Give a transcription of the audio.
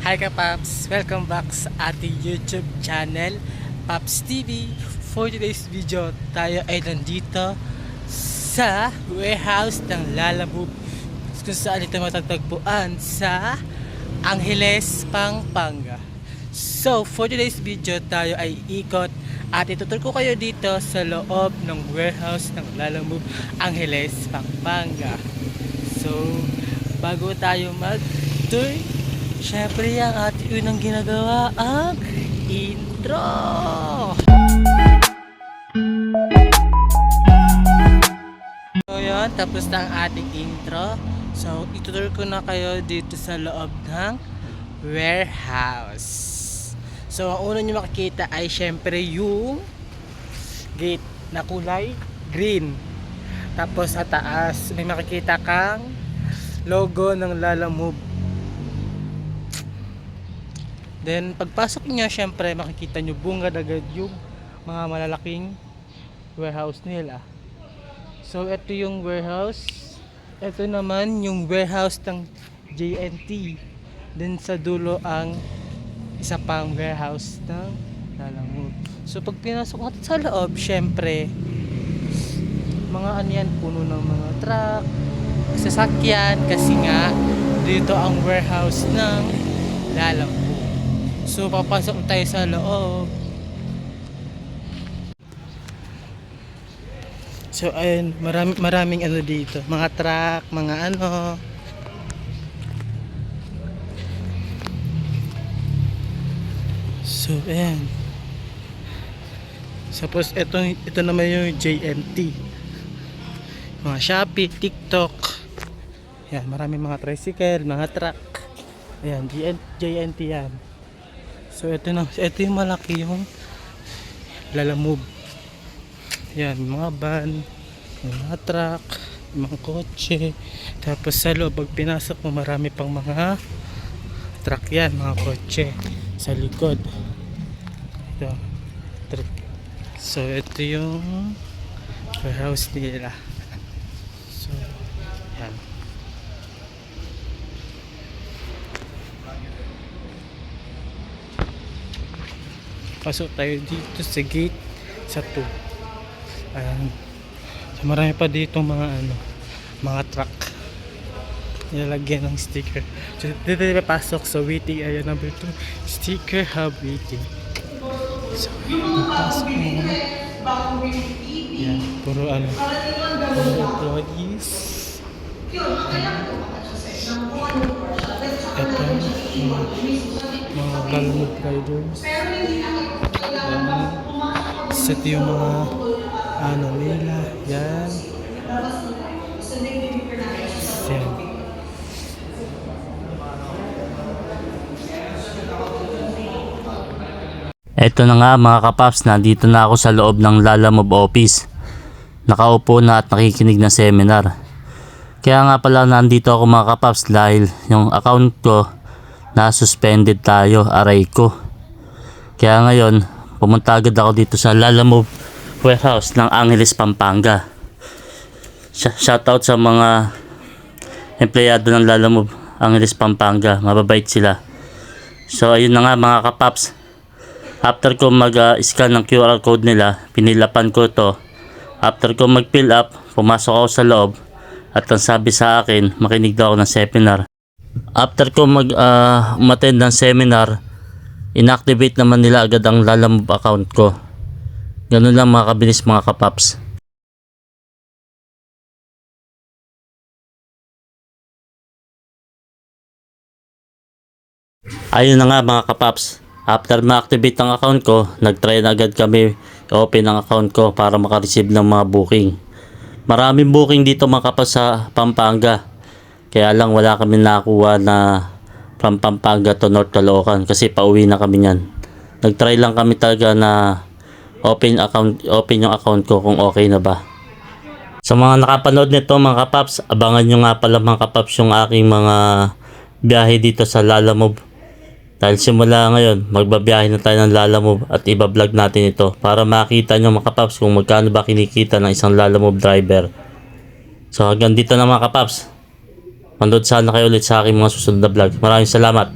Hi ka Paps! Welcome back sa ating YouTube channel, Paps TV. For today's video, tayo ay nandito sa warehouse ng Lalamove kung saan ito matatagpuan sa Angeles, Pampanga. So, for today's video, tayo ay ikot at ituturo ko kayo dito sa loob ng warehouse ng Lalamove Angeles, Pampanga. So, bago tayo mag-tour, syempre ang ating unang ginagawa ang intro! So yun, tapos na ang ating intro. So, itutur ko na kayo dito sa loob ng warehouse. So, ang una nyo makikita ay syempre yung gate na kulay green. Tapos sa taas, may makikita kang logo ng Lalamove. Then, pagpasok nyo, syempre, makikita nyo bungad agad yung mga malalaking warehouse nila. So, ito yung warehouse. Ito naman yung warehouse ng JNT. Then, sa dulo ang isa pang warehouse ng Lalamove. So, pag pinasok natin sa loob, syempre, mga ano yan, puno ng mga truck, sasakyan, kasi nga, dito ang warehouse ng Lalamove. So, papasok tayo sa loob. So, ayun, marami, maraming ano dito. Mga truck, mga ano. So, ayan. Tapos, ito, ito naman yung JNT. Mga Shopee, TikTok. Ayan, maraming mga tricycle, mga truck. Ayan, JN, JNT yan. So, ito na, ito yung malaki yung lalamove. Yan, mga van, mga truck, mga kotse. Tapos sa loob, pag pinasok mo, marami pang mga truck yan, mga kotse. Sa likod. Ito. So, ito yung warehouse nila. So, yan. Pasok tayo dito sa gate sa 2. Ayan. So, marami pa dito mga ano, mga truck. Nilalagyan ng sticker. So, dito tayo pasok sa waiting area number 2. Sticker hub waiting. So, pasok mo. Yan, puro ano, puro employees. Ito, mga, mga lalamove riders. Yan. Set yung mga ano nila. Yan. Yan. Eto na nga mga kapaps, nandito na ako sa loob ng Lalamove office. Nakaupo na at nakikinig ng seminar. Kaya nga pala nandito ako mga kapaps dahil yung account ko na suspended tayo, aray ko. Kaya ngayon, pumunta agad ako dito sa Lalamove warehouse ng Angeles, Pampanga. Sh- shoutout sa mga empleyado ng Lalamove Angeles, Pampanga. Mababait sila. So ayun na nga mga kapaps, After ko mag-scan ng QR code nila, pinilapan ko to. After ko mag-fill up, pumasok ako sa loob at ang sabi sa akin, makinig daw ako ng seminar. After ko mag uh, umattend ng seminar, inactivate naman nila agad ang Lalamove account ko. Ganun lang mga kabilis mga kapaps. Ayun na nga mga kapaps. After ma-activate ang account ko, nag-try na agad kami open ang account ko para makareceive ng mga booking. Maraming booking dito mga kapaps sa Pampanga. Kaya lang wala kami nakuha na from Pampanga to North Caloocan kasi pauwi na kami niyan. Nag-try lang kami talaga na open account open yung account ko kung okay na ba. Sa mga nakapanood nito mga kapaps, abangan nyo nga pala mga kapaps yung aking mga biyahe dito sa Lalamove. Dahil simula ngayon, magbabiyahe na tayo ng Lalamove at iba-vlog natin ito para makita nyo mga kapaps kung magkano ba kinikita ng isang Lalamove driver. So hanggang dito na mga kapaps. Manood sana kayo ulit sa aking mga susunod na vlog. Maraming salamat.